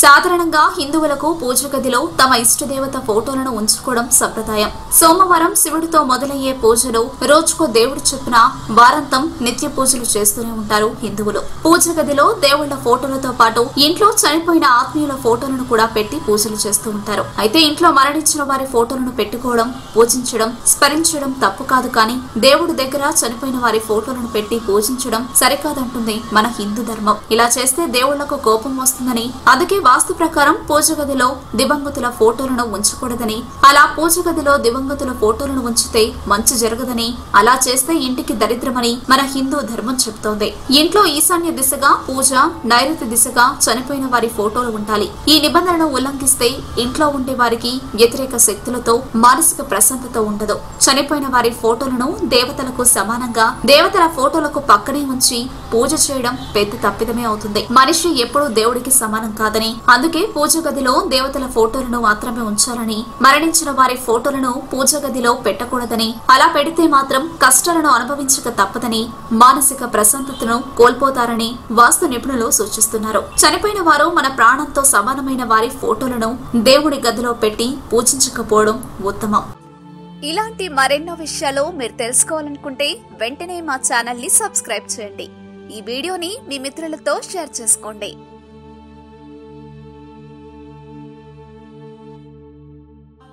సాధారణంగా హిందువులకు పూజ గదిలో తమ ఇష్టదేవత ఫోటోలను ఉంచుకోవడం సంప్రదాయం. సోమవారం శివుడితో మొదలయ్యే పూజలు రోజుకో దేవుడు చెప్పిన వారంతం నిత్య పూజలు చేస్తూనే ఉంటారు హిందువులు. పూజ గదిలో దేవుళ్ళ ఫోటోలతో పాటు ఇంట్లో చనిపోయిన ఆత్మీయుల ఫోటోలను కూడా పెట్టి పూజలు చేస్తూ ఉంటారు. అయితే ఇంట్లో మరణించిన వారి ఫోటోలను పెట్టుకోవడం పూజించడం స్మరించడం తప్పు కాదు కానీ దేవుడి దగ్గర చనిపోయిన వారి ఫోటోలను పెట్టి పూజించడం సరికాదంటుంది మన హిందూ ధర్మం. ఇలా చేస్తే దేవుళ్ళకు కోపం వస్తుందని అందుకే వాస్తు ప్రకారం పూజ గదిలో దివంగతుల ఫోటోలను ఉంచకూడదని అలా పూజ గదిలో దివంగతుల ఫోటోలను ఉంచితే మంచి జరగదని అలా చేస్తే ఇంటికి దరిద్రమని మన హిందూ ధర్మం చెబుతోంది. ఇంట్లో ఈశాన్య దిశగా పూజ నైరుతి దిశగా చనిపోయిన వారి ఫోటోలు ఉండాలి. ఈ నిబంధనను ఉల్లంఘిస్తే ఇంట్లో ఉండే వారికి వ్యతిరేక శక్తులతో మానసిక ప్రశాంతత ఉండదు. చనిపోయిన వారి ఫోటోలను దేవతలకు సమానంగా దేవతల ఫోటోలకు పక్కనే ఉంచి పూజ చేయడం పెద్ద తప్పిదమే అవుతుంది. మనిషి ఎప్పుడూ దేవుడికి సమానం కాదని అందుకే పూజ గదిలో దేవతల ఫోటోలను మాత్రమే ఉంచాలని మరణించిన వారి ఫోటోలను పూజ గదిలో పెట్టకూడదని అలా పెడితే మాత్రం కష్టాలను అనుభవించక తప్పదని మానసిక ప్రశాంతతను కోల్పోతారని వాస్తు నిపుణులు సూచిస్తున్నారు. చనిపోయిన వారు మన ప్రాణంతో సమానమైన వారి ఫోటోలను దేవుడి గదిలో పెట్టి పూజించకపోవడం ఉత్తమం. ఇలాంటి మరెన్నో విషయాలు మీరు తెలుసుకోవాలనుకుంటే వెంటనే మా ఛానల్ని సబ్స్క్రైబ్ చేయండి. ఈ వీడియోని మీ మిత్రులతో షేర్ చేసుకోండి.